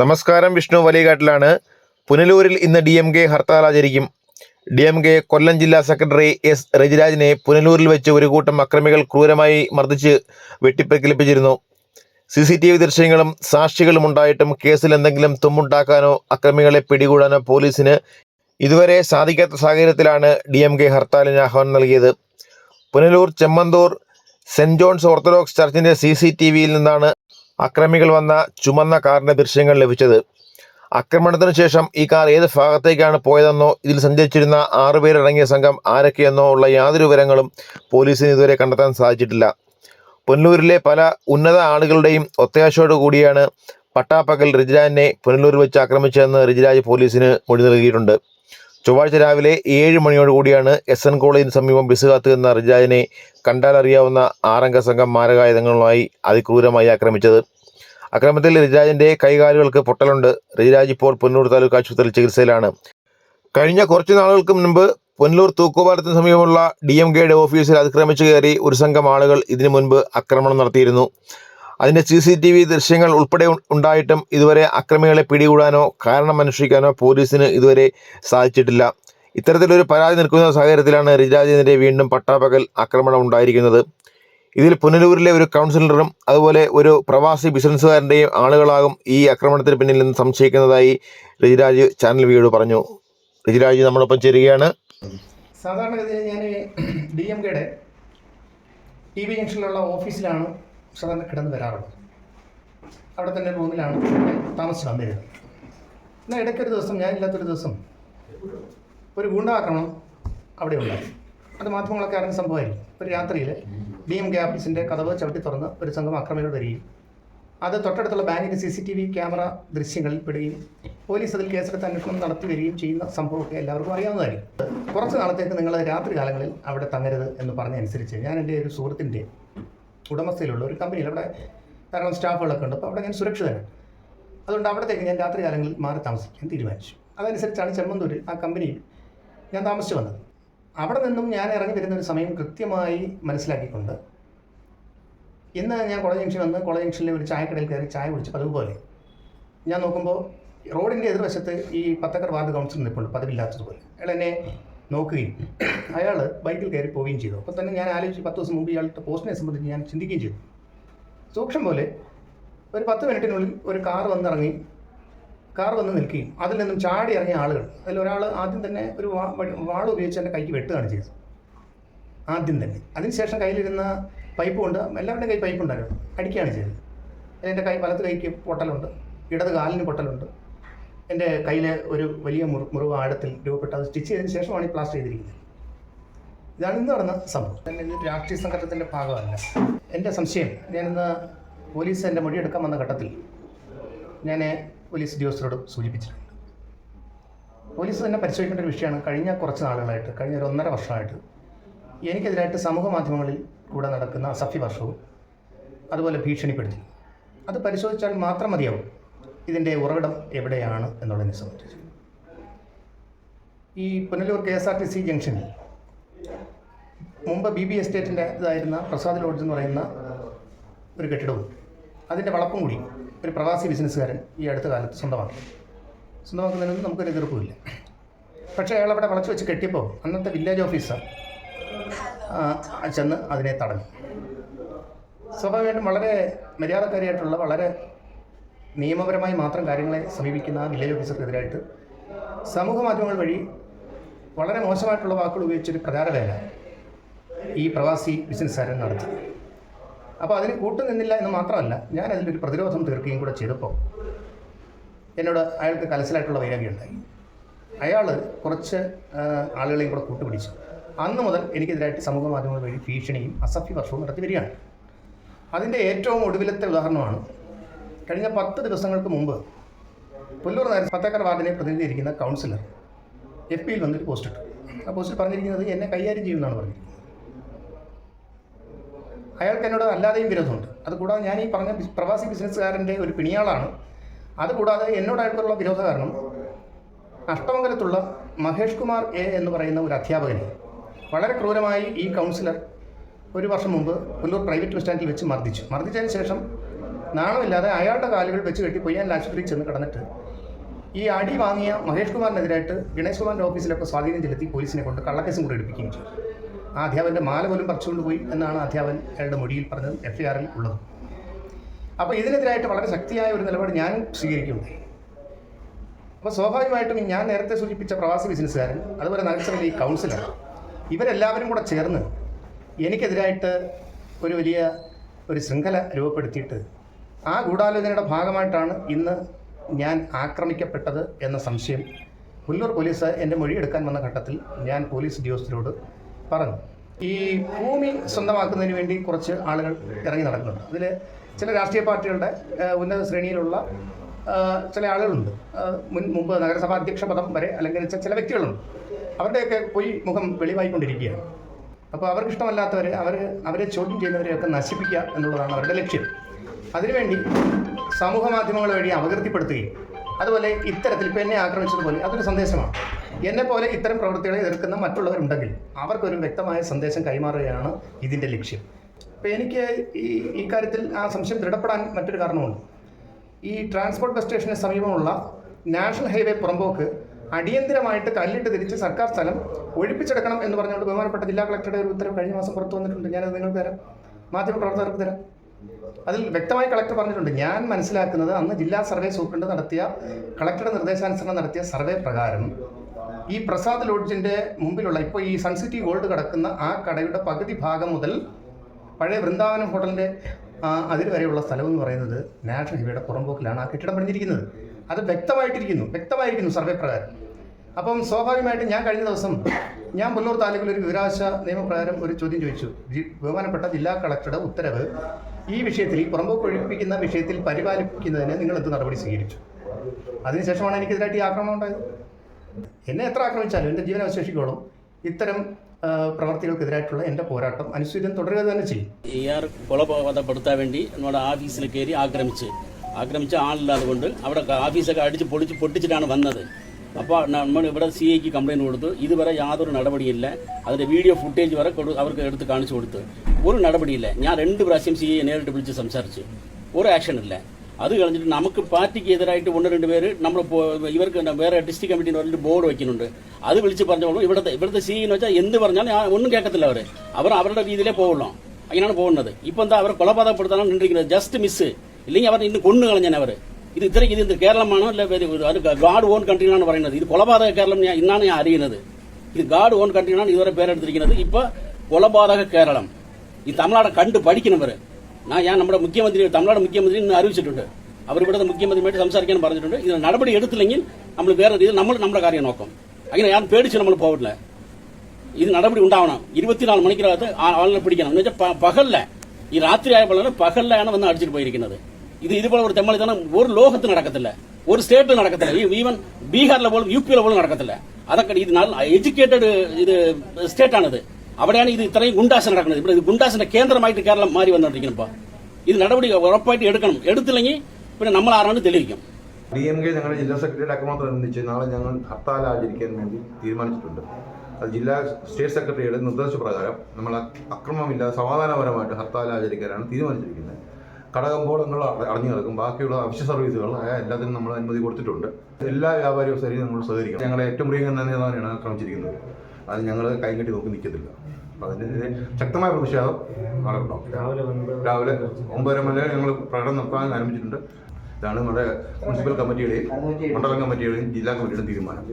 നമസ്കാരം വിഷ്ണു വലിയകാട്ടിലാണ്. പുനലൂരിൽ ഇന്ന് D M K hartal ആചരിക്കും. ഡി എം കെ കൊല്ലം ജില്ലാ സെക്രട്ടറി എസ് രജിരാജിനെ പുനലൂരിൽ വെച്ച് ഒരു കൂട്ടം അക്രമികൾ ക്രൂരമായി മർദ്ദിച്ച് വെട്ടിപ്പരിക്കലിപ്പിച്ചിരുന്നു സി സി ടി വി ദൃശ്യങ്ങളും സാക്ഷികളും ഉണ്ടായിട്ടും കേസിൽ എന്തെങ്കിലും തുമ്മുണ്ടാക്കാനോ അക്രമികളെ പിടികൂടാനോ പോലീസിന് ഇതുവരെ സാധിക്കാത്ത സാഹചര്യത്തിലാണ് ഡി എം കെ ഹർത്താലിന് ആഹ്വാനം നൽകിയത്. Punalur Chemmanthoor Saint John's orthodox ചർച്ചിന്റെ C C T വിയിൽ നിന്നാണ് അക്രമികൾ വന്ന ചുമന്ന കാറിന്റെ ദൃശ്യങ്ങൾ ലഭിച്ചത്. ആക്രമണത്തിന് ശേഷം ഈ കാർ ഏത് ഭാഗത്തേക്കാണ് പോയതെന്നോ ഇതിൽ സഞ്ചരിച്ചിരുന്ന ആറുപേരടങ്ങിയ സംഘം ആരൊക്കെയെന്നോ ഉള്ള യാതൊരു വിവരങ്ങളും പോലീസിന് ഇതുവരെ കണ്ടെത്താൻ സാധിച്ചിട്ടില്ല. പൊന്നൂരിലെ പല ഉന്നത ആളുകളുടെയും ഒത്താശയോടു കൂടിയാണ് പട്ടാപ്പകൽ റിജിരാജിനെ പൊന്നൂരിൽ വെച്ച് ആക്രമിച്ചതെന്ന് റിജിരാജ് പോലീസിന് മൊഴി നൽകിയിട്ടുണ്ട്. ചൊവ്വാഴ്ച രാവിലെ ഏഴ് മണിയോട് കൂടിയാണ് എസ് എൻ കോളേജിന് സമീപം ബസ് കാത്തുനിന്ന റിജാജിനെ കണ്ടാലറിയാവുന്ന ആറംഗ സംഘം മാരകായുധങ്ങളുമായി അതിക്രൂരമായി ആക്രമിച്ചത്. അക്രമത്തിൽ റിജാജിന്റെ കൈകാലുകൾക്ക് പൊട്ടലുണ്ട്. റിജാജ് ഇപ്പോൾ പുന്നൂർ താലൂക്ക് ആശുപത്രിയിൽ ചികിത്സയിലാണ്. കഴിഞ്ഞ കുറച്ച് നാളുകൾക്ക് മുൻപ് പുനലൂർ തൂക്കുപാലത്തിന് സമീപമുള്ള ഡി എം കെയുടെ ഓഫീസിൽ അതിക്രമിച്ചു കയറി ഒരു സംഘം ആളുകൾ ഇതിനു മുൻപ് ആക്രമണം നടത്തിയിരുന്നു. അതിന്റെ സി സി ടി വി ദൃശ്യങ്ങൾ ഉൾപ്പെടെ ഉണ്ടായിട്ടും ഇതുവരെ അക്രമികളെ പിടികൂടാനോ കാരണം അന്വേഷിക്കാനോ പോലീസിന് ഇതുവരെ സാധിച്ചിട്ടില്ല. ഇത്തരത്തിലൊരു പരാതി നിൽക്കുന്ന സാഹചര്യത്തിലാണ് റിജാജിനെതിരെ വീണ്ടും പട്ടാപകൽ ആക്രമണം ഉണ്ടായിരിക്കുന്നത്. ഇതിൽ പുനലൂരിലെ ഒരു കൗൺസിലറും അതുപോലെ ഒരു പ്രവാസി ബിസിനസ്സുകാരന്റെയും ആളുകളാകും ഈ ആക്രമണത്തിന് പിന്നിൽ നിന്ന് സംശയിക്കുന്നതായി റിജിരാജ് ചാനൽ വീഡിയോ പറഞ്ഞു. റിജിരാജ് നമ്മളൊപ്പം ചേരുകയാണ്. സാധാരണഗതിയിൽ ഞാൻ ഡി എം കെയുടെ ടി വി ജംഗ്ഷനിലുള്ള ഓഫീസിലാണ് സാധാരണ കിടന്ന് വരാറുള്ളത് അവിടെ തന്നെ റൂമിലാണ് താമസിച്ച് വന്നിരുന്നത് എന്നാൽ ഇടയ്ക്കൊരു ദിവസം ഞാൻ ഞാനില്ലാത്തൊരു ദിവസം ഒരു ഗൂണ്ടാക്രമണം അവിടെ ഉണ്ടായി. അത് മാധ്യമങ്ങളൊക്കെ അറിഞ്ഞ സംഭവമായിരുന്നു. ഒരു രാത്രിയിൽ ഡി എം കെ ഓഫീസിന്റെ കഥവ് ചവിട്ടി തുറന്ന് ഒരു സംഘം അക്രമികൾ വരികയും അത് തൊട്ടടുത്തുള്ള ബാങ്കിന്റെ C C T V camera ദൃശ്യങ്ങളിൽ പെടുകയും പോലീസ് അതിൽ കേസെടുത്ത് അന്വേഷണം നടത്തി വരികയും ചെയ്യുന്ന സംഭവമൊക്കെ എല്ലാവർക്കും അറിയാവുന്നതായിരിക്കും. കുറച്ച് നാളത്തേക്ക് നിങ്ങൾ രാത്രി കാലങ്ങളിൽ അവിടെ തങ്ങരുത് എന്ന് പറഞ്ഞ അനുസരിച്ച് ഞാൻ എന്റെ ഒരു സുഹൃത്തിന്റെ ഉടമസ്ഥയിലുള്ള ഒരു കമ്പനിയിൽ അവിടെ ധാരാളം സ്റ്റാഫുകളൊക്കെ ഉണ്ട്. അപ്പോൾ അവിടെ ഞാൻ സുരക്ഷിതനാണ്. അതുകൊണ്ട് അവിടത്തേക്ക് ഞാൻ രാത്രി കാലങ്ങളിൽ മാറി താമസിക്കാൻ തീരുമാനിച്ചു. അതനുസരിച്ചാണ് ചെമ്മന്തൂർ ആ കമ്പനിയിൽ ഞാൻ താമസിച്ചു വന്നത്. അവിടെ നിന്നും ഞാൻ ഇറങ്ങി വരുന്ന ഒരു സമയം കൃത്യമായി മനസ്സിലാക്കിക്കൊണ്ട് ഇന്ന് ഞാൻ കോളേജ് ജംഗ്ഷൻ വന്ന് കോളേജ് ജംഗ്ഷനിലെ ഒരു ചായക്കടയിൽ കയറി ചായ കുടിച്ച് അതുപോലെ ഞാൻ നോക്കുമ്പോൾ റോഡിന്റെ എതിർവശത്ത് ഈ പത്തക്കർ വാർഡ് കൗൺസിൽ നിൽപ്പുണ്ട് പതിവില്ലാത്തതുപോലെ. അയാൾ എന്നെ നോക്കുകയും അയാൾ ബൈക്കിൽ കയറി പോവുകയും ചെയ്തു. അപ്പോൾ തന്നെ ഞാൻ ആലോചിച്ച് പത്ത് ദിവസം മുമ്പ് ഇയാളുടെ പോസ്റ്റിനെ സംബന്ധിച്ച് ഞാൻ ചിന്തിക്കുകയും ചെയ്തു. സൂക്ഷം പോലെ ഒരു പത്ത് മിനിറ്റിനുള്ളിൽ ഒരു കാർ വന്നിറങ്ങി കാർ വന്ന് നിൽക്കുകയും അതിൽ നിന്നും ചാടി ഇറങ്ങിയ ആളുകൾ. അതിൽ ഒരാൾ ആദ്യം തന്നെ ഒരു വാൾ ഉപയോഗിച്ച് എന്റെ കൈക്ക് വെട്ടുകയാണ് ചെയ്തത്. ആദ്യം തന്നെ. അതിനുശേഷം കയ്യിലിരുന്ന പൈപ്പ് കൊണ്ട് എല്ലാവരുടെയും കൈ പൈപ്പ് ഉണ്ടായിരുന്നു. അടിക്കുകയാണ് ചെയ്തത്. എന്റെ കൈ വലത്ത് കൈക്ക് പൊട്ടലുണ്ട്. ഇടത് കാലിന് പൊട്ടലുണ്ട്. എന്റെ കയ്യിലെ ഒരു വലിയ മുറി മുറിവ് ആഴത്തിൽ രൂപപ്പെട്ട് അത് സ്റ്റിച്ച് ചെയ്തതിന് ശേഷമാണ് ഈ പ്ലാസ്റ്റർ ചെയ്തിരിക്കുന്നത്. ഇതാണ് ഇന്ന് നടന്ന സംഭവം. തന്നെ ഇത് രാഷ്ട്രീയ സംഘട്ടത്തിന്റെ ഭാഗമല്ല. എന്റെ സംശയം ഞാനിന്ന് പോലീസ് എന്റെ മൊഴിയെടുക്കാൻ വന്ന ഘട്ടത്തിൽ ഞാൻ പോലീസ് ഉദ്യോഗസ്ഥരോട് സൂചിപ്പിച്ചിട്ടുണ്ട്. പോലീസ് തന്നെ പരിശോധിക്കേണ്ട ഒരു വിഷയമാണ് കഴിഞ്ഞ കുറച്ച് നാളുകളായിട്ട് കഴിഞ്ഞ ഒരു ഒന്നര വർഷമായിട്ട് എനിക്കെതിരായിട്ട് സമൂഹ മാധ്യമങ്ങളിൽ കൂടെ നടക്കുന്ന അസഭ്യ വർഷവും അതുപോലെ ഭീഷണിപ്പെടുത്തി അത് പരിശോധിച്ചാൽ മാത്രം മതിയാവും. ഇതിന്റെ ഉറവിടം എവിടെയാണ് എന്നുള്ളതിനെ സംബന്ധിച്ച്. ഈ Punalur K S R T C ജംഗ്ഷനിൽ മുമ്പ് ബി ബി എസ്റ്റേറ്റിന്റെ ഇതായിരുന്ന പ്രസാദ് ലോഡ്ജ് എന്ന് പറയുന്ന ഒരു കെട്ടിടവും അതിന്റെ വളപ്പും കൂടി ഒരു പ്രവാസി ബിസിനസ്സുകാരൻ ഈ അടുത്ത കാലത്ത് സ്വന്തമാക്കി. സ്വന്തമാക്കുന്നതിനൊന്നും നമുക്കൊരു എതിർപ്പുമില്ല. പക്ഷേ അയാൾ അവിടെ വളച്ചു വെച്ച് കെട്ടിയപ്പോൾ അന്നത്തെ വില്ലേജ് ഓഫീസർ ചെന്ന് അതിനെ തടഞ്ഞു. സ്വാഭാവികമായിട്ടും വളരെ മര്യാദക്കാരിയായിട്ടുള്ള വളരെ നിയമപരമായി മാത്രം കാര്യങ്ങളെ സമീപിക്കുന്ന വില്ലേജ് ഓഫീസർക്കെതിരായിട്ട് സമൂഹ മാധ്യമങ്ങൾ വഴി വളരെ മോശമായിട്ടുള്ള വാക്കുകൾ ഉപയോഗിച്ചൊരു പ്രചാരവേല ഈ പ്രവാസി ബിസിനസ്സുകാരൻ നടത്തി. അപ്പോൾ അതിന് കൂട്ടുനിന്നില്ല എന്ന് മാത്രമല്ല ഞാൻ അതിലൊരു പ്രതിരോധം തീർക്കുകയും കൂടെ ചെയ്തപ്പോൾ എന്നോട് അയാൾക്ക് കലസിലായിട്ടുള്ള വൈരാഗ്യം ഉണ്ടായി. അയാൾ കുറച്ച് ആളുകളെയും കൂടെ കൂട്ടുപിടിച്ചു. അന്ന് മുതൽ എനിക്കെതിരായിട്ട് സമൂഹ മാധ്യമങ്ങൾ വഴി ഭീഷണിയും അസഭ്യ വർഷവും നടത്തി വരികയാണ്. അതിന്റെ ഏറ്റവും ഒടുവിലത്തെ ഉദാഹരണമാണ് കഴിഞ്ഞ പത്ത് ദിവസങ്ങൾക്ക് മുമ്പ് പുല്ലൂർ നഗര പത്തേക്കർ വാർഡിനെ പ്രതിനിധീകരിക്കുന്ന കൗൺസിലർ എഫ് പിയിൽ വന്നൊരു പോസ്റ്റ് ഇട്ടു. ആ പോസ്റ്റിൽ പറഞ്ഞിരിക്കുന്നത് എന്നെ കൈകാര്യം ചെയ്യുമെന്നാണ് പറഞ്ഞിരിക്കുന്നത്. അയാൾക്ക് എന്നോട് അല്ലാതെയും വിരോധമുണ്ട്. അതുകൂടാതെ ഞാൻ ഈ പറഞ്ഞ പ്രവാസി ബിസിനസ്സുകാരന്റെ ഒരു പിണിയാളാണ്. അതുകൂടാതെ എന്നോടായിട്ടുള്ള വിരോധ കാരണം അഷ്ടമംഗലത്തുള്ള മഹേഷ് കുമാർ എ എന്ന് പറയുന്ന ഒരു അധ്യാപകനെ വളരെ ക്രൂരമായി ഈ കൗൺസിലർ ഒരു വർഷം മുമ്പ് പുല്ലൂർ പ്രൈവറ്റ് ബസ് സ്റ്റാൻഡിൽ വെച്ച് മർദ്ദിച്ചു. മർദ്ദിച്ചതിന് ശേഷം നാണമില്ലാതെ അയാളുടെ കാലുകൾ വെച്ച് കെട്ടി പൊയ്യാൻ ആശുപത്രിയിൽ ചെന്ന് കിടന്നിട്ട് ഈ അടി വാങ്ങിയ മഹേഷ് കുമാറിനെതിരായിട്ട് ഗണേഷ് കുമാറിന്റെ ഓഫീസിലൊക്കെ സ്വാധീനം ചെലുത്തി പോലീസിനെ കൊണ്ട് കള്ളക്കേസും കൂടെ എടുപ്പിക്കുകയും ചെയ്തു. ആ അധ്യാപന്റെ മാല പോലും പറിച്ചുകൊണ്ട് പോയി എന്നാണ് അധ്യാപൻ അയാളുടെ മൊഴിയിൽ പറഞ്ഞത് എഫ് ഐ ആറിൽ ഉള്ളത്. അപ്പോൾ ഇതിനെതിരായിട്ട് വളരെ ശക്തിയായ ഒരു നിലപാട് ഞാൻ സ്വീകരിക്കുന്നുണ്ട്. അപ്പോൾ സ്വാഭാവികമായിട്ടും ഞാൻ നേരത്തെ സൂചിപ്പിച്ച പ്രവാസി ബിസിനസ്സുകാരൻ അതുപോലെ നഗരസഭയിലെ ഈ കൗൺസിലർ ഇവരെല്ലാവരും കൂടെ ചേർന്ന് എനിക്കെതിരായിട്ട് ഒരു വലിയ ഒരു ശൃംഖല രൂപപ്പെടുത്തിയിട്ട് ആ ഗൂഢാലോചനയുടെ ഭാഗമായിട്ടാണ് ഇന്ന് ഞാൻ ആക്രമിക്കപ്പെട്ടത് എന്ന സംശയം. പുല്ലൂർ പോലീസ് എന്റെ മൊഴിയെടുക്കാൻ വന്ന ഘട്ടത്തിൽ ഞാൻ പോലീസ് ഉദ്യോഗസ്ഥരോട് പറഞ്ഞു. ഈ ഭൂമി സ്വന്തമാക്കുന്നതിന് വേണ്ടി കുറച്ച് ആളുകൾ ഇറങ്ങി നടക്കുന്നുണ്ട്. അതിൽ ചില രാഷ്ട്രീയ പാർട്ടികളുടെ ഉന്നത ശ്രേണിയിലുള്ള ചില ആളുകളുണ്ട്. മുൻ മുമ്പ് നഗരസഭാ അധ്യക്ഷ പദം വരെ അലങ്കരിച്ച ചില വ്യക്തികളുണ്ട്. അവരുടെയൊക്കെ പോയി മുഖം വെളിവായിക്കൊണ്ടിരിക്കുകയാണ്. അപ്പോൾ അവർക്ക് ഇഷ്ടമല്ലാത്തവർ അവർ അവരെ ചോദ്യം ചെയ്യുന്നവരെയൊക്കെ നശിപ്പിക്കുക എന്നുള്ളതാണ് അവരുടെ ലക്ഷ്യം. അതിനുവേണ്ടി സമൂഹ മാധ്യമങ്ങൾ വഴി അപകീർത്തിപ്പെടുത്തുകയും അതുപോലെ ഇത്തരത്തിൽ ഇപ്പം എന്നെ ആക്രമിച്ചതുപോലെ അതൊരു സന്ദേശമാണ്. എന്നെ പോലെ ഇത്തരം പ്രവൃത്തികളെ എതിർക്കുന്ന മറ്റുള്ളവരുണ്ടെങ്കിൽ അവർക്കൊരു വ്യക്തമായ സന്ദേശം കൈമാറുകയാണ് ഇതിന്റെ ലക്ഷ്യം. അപ്പോൾ എനിക്ക് ഈ ഇക്കാര്യത്തിൽ കാര്യത്തിൽ ആ സംശയം ദൃഢപ്പെടാൻ മറ്റൊരു കാരണമുണ്ട്. ഈ ട്രാൻസ്പോർട്ട് ബസ് സ്റ്റേഷന് സമീപമുള്ള നാഷണൽ ഹൈവേ പുറമ്പോക്ക് അടിയന്തിരമായിട്ട് കല്ലിട്ട് തിരിച്ച് സർക്കാർ സ്ഥലം ഒഴിപ്പിച്ചെടുക്കണം എന്ന് പറഞ്ഞുകൊണ്ട് ബഹുമാനപ്പെട്ട ജില്ലാ കളക്ടറുടെ ഒരു ഉത്തരവ് കഴിഞ്ഞ മാസം പുറത്തു വന്നിട്ടുണ്ട്. ഞാനത് നിങ്ങൾക്ക് തരാം. മാധ്യമപ്രവർത്തകർക്ക് തരാം. അതിൽ വ്യക്തമായി കളക്ടർ പറഞ്ഞിട്ടുണ്ട് ഞാൻ മനസ്സിലാക്കുന്നത് അന്ന് ജില്ലാ സർവേ സൂപ്രണ്ട് നടത്തിയ കളക്ടറുടെ നിർദ്ദേശാനുസരണം നടത്തിയ സർവേ പ്രകാരം ഈ പ്രസാദ് ലോഡ്ജിന്റെ മുമ്പിലുള്ള ഇപ്പോൾ ഈ സൺസിറ്റി ഗോൾഡ് കിടക്കുന്ന ആ കടയുടെ പകുതി ഭാഗം മുതൽ പഴയ വൃന്ദാവനം ഹോട്ടലിന്റെ അതിൽ വരെയുള്ള സ്ഥലം എന്ന് പറയുന്നത് നാഷണൽ ഹൈവേയുടെ പുറമ്പോക്കിലാണ് ആ കെട്ടിടം പണിഞ്ഞിരിക്കുന്നത്. അത് വ്യക്തമായിട്ടിരിക്കുന്നു വ്യക്തമായിരിക്കുന്നു സർവേ പ്രകാരം. അപ്പം സ്വാഭാവികമായിട്ടും ഞാൻ കഴിഞ്ഞ ദിവസം ഞാൻ പുല്ലൂർ താലൂക്കിൽ ഒരു വിവരാശ നിയമപ്രകാരം ഒരു ചോദ്യം ചോദിച്ചു. ബഹുമാനപ്പെട്ട ജില്ലാ കളക്ടറുടെ ഉത്തരവ് ഈ വിഷയത്തിൽ ഈ പുറമ്പോക്ക് ഒഴിപ്പിക്കുന്ന വിഷയത്തിൽ പരിപാലിക്കുന്നതിന് നിങ്ങൾ എന്ത് നടപടി സ്വീകരിച്ചു? അതിനുശേഷമാണ് എനിക്കെതിരായിട്ട് ഈ ആക്രമണം ഉണ്ടായത്. എന്നെ എത്ര ആക്രമിച്ചാലും എന്റെ ജീവൻ അവശേഷിക്കോളും. ഇത്തരം പ്രവർത്തികൾക്കെതിരായിട്ടുള്ള എന്റെ പോരാട്ടം അനുസൂചിതം തുടരുക തന്നെ ചെയ്യും. ഇയാൾ കൊലപാതകപ്പെടുത്താൻ വേണ്ടി നമ്മുടെ ഓഫീസിൽ കയറി ആക്രമിച്ച് ആക്രമിച്ച ആളില്ലാതുകൊണ്ട് അവിടെ ഓഫീസൊക്കെ അടിച്ച് പൊളിച്ച് പൊട്ടിച്ചിട്ടാണ് വന്നത്. അപ്പോൾ നമ്മൾ ഇവിടെ സി ഐക്ക് കംപ്ലയിന്റ് കൊടുത്തു. ഇതുവരെ യാതൊരു നടപടിയില്ല. അതിന്റെ വീഡിയോ ഫുട്ടേജ് വരെ കൊടു അവർക്ക് എടുത്ത് കാണിച്ചു കൊടുത്തു. ഒരു നടപടിയില്ല. ഞാൻ രണ്ട് പ്രാവശ്യം സി ഐ നേരിട്ട് വിളിച്ച് സംസാരിച്ചു. ഒരു ആക്ഷൻ ഇല്ല. അത് കഴിഞ്ഞിട്ട് നമുക്ക് പാർട്ടിക്ക് എതിരായിട്ട് ഒന്ന് രണ്ട് പേര് നമ്മൾ ഇവർക്ക് വേറെ ഡിസ്ട്രിക്ട് കമ്മിറ്റിന്ന് പറഞ്ഞിട്ട് ബോർഡ് വയ്ക്കുന്നുണ്ട്. അത് വിളിച്ച് പറഞ്ഞോളൂ. ഇവിടുത്തെ ഇവിടുത്തെ സി എന്ന് വെച്ചാൽ എന്ത് പറഞ്ഞാലും ഒന്നും കേൾക്കത്തില്ല അവർ അവർ അവരുടെ രീതിയിലേ പോകുള്ളൂ അങ്ങനെയാണ് പോകുന്നത്. ഇപ്പം എന്താ അവർ കൊലപാതകപ്പെടുത്താനാണ് നിന്നിരിക്കുന്നത്. ജസ്റ്റ് മിസ് ഇല്ലെങ്കിൽ അവർ ഇന്ന് കൊന്നു കളഞ്ഞാൽ അവർ ഇത് ഇത്രയ്ക്ക് ഇത് എന്ത് കേരളമാണോ അല്ല വേറെ ഒരു- അത് ഗാഡ് ഓൺ കൺട്രിയാണ് പറയുന്നത് ഇത് കൊലപാതക കേരളം ഞാൻ ഇന്നാണ് ഞാൻ അറിയുന്നത് ഇത് ഗാഡ് ഓൺ കൺട്രിയാണ് ഇതുവരെ പേരെടുത്തിരിക്കുന്നത് ഇപ്പൊ കൊലപാതക കേരളം ഈ തമിഴ്നാട് കണ്ട് പഠിക്കുന്നവർ ഞാൻ ഞാൻ നമ്മുടെ മുഖ്യമന്ത്രി തമിഴ്നാട് മുഖ്യമന്ത്രി ഇന്ന് അറിയിച്ചിട്ടുണ്ട് അവർ ഇവിടുത്തെ മുഖ്യമന്ത്രിയുമായിട്ട് സംസാരിക്കാൻ പറഞ്ഞിട്ടുണ്ട് ഇതിന് നടപടി എടുത്തില്ലെങ്കിൽ നമ്മൾ വേറെ രീതിയിൽ നമ്മൾ നമ്മുടെ കാര്യം നോക്കും അങ്ങനെ ഞാൻ പേടിച്ച് നമ്മൾ പോവില്ല ഇത് നടപടി ഉണ്ടാവണം ഇരുപത്തിനാല് മണിക്കൂറകത്ത് ആ ആളിനെ പിടിക്കണം എന്ന് വെച്ചാൽ പകലില്ല ഈ രാത്രി ആയപ്പോഴാണ് പകലിലാണ് വന്ന് അടിച്ചിട്ട് പോയിരിക്കുന്നത് ഇത് இது போல ஒரு ഒരു ஒரு നടക്കത്തില്ല. ഒരു ஒரு നടക്കത്തില്ല. ഈ ஈவன் பீகார்ல പോലും யூபியில போலும் നടക്കത്തില്ല. അതൊക്കെ ഇത് നല്ല എഡ്യൂക്കേറ്റഡ് ഇത് സ്റ്റേറ്റാണിത് അവിടെയാണ് ഇത് ഇത്രയും ഗുണ്ടാസ് നടക്കുന്നത്. ഇവിടെ ഗുണ്ടാസിന്റെ കേന്ദ്രമായിട്ട് കേരളം മാറി വന്നുകൊണ്ടിരിക്കുന്നു ഇപ്പൊ. ഇത് നടപടി ഉറപ്പായിട്ട് എടുക്കണം. എടുത്തില്ലെങ്കിൽ പിന്നെ നമ്മൾ ആരാണ് തെളിയിക്കും. ഡി എം കെ ഞങ്ങളുടെ ജില്ലാ സെക്രട്ടറിയുടെ അക്രമത്തോടനുബന്ധിച്ച് നാളെ ഞങ്ങൾ ഹർത്താൽ ആചരിക്കാൻ വേണ്ടി തീരുമാനിച്ചിട്ടുണ്ട്. അത് ജില്ലാ സ്റ്റേറ്റ് സെക്രട്ടറിയുടെ നിർദ്ദേശപ്രകാരം നമ്മൾ അക്രമമില്ലാതെ സമാധാനപരമായിട്ട് ഹർത്താൽ ആചരിക്കാനാണ് തീരുമാനിച്ചിരിക്കുന്നത്. കടകമ്പോളങ്ങൾ അട- അടഞ്ഞു കിടക്കും. ബാക്കിയുള്ള അവശ്യ സർവീസുകൾ എല്ലാത്തിനും നമ്മൾ അനുമതി കൊടുത്തിട്ടുണ്ട്. എല്ലാ വ്യാപാരി വ്യവസായിയും നമ്മൾ സഹകരിക്കണം. ഞങ്ങളെ ഏറ്റവും പ്രിയങ്കര നേതാവിനെയാണ് ആക്രമിച്ചിരിക്കുന്നത്. അത് ഞങ്ങൾ കൈ കെട്ടി നോക്കി നിൽക്കത്തില്ല. അപ്പം അതിനെതിരെ ശക്തമായ പ്രതിഷേധം ഉണ്ടാവും രാവിലെ ഒമ്പതര മുതൽ ഞങ്ങൾ പ്രകടനം നടത്താൻ ആരംഭിച്ചിട്ടുണ്ട്. ഇതാണ് നമ്മുടെ മുനിസിപ്പൽ കമ്മിറ്റിയുടെയും മണ്ഡലം കമ്മിറ്റിയുടെയും ജില്ലാ കമ്മിറ്റിയുടെയും തീരുമാനം.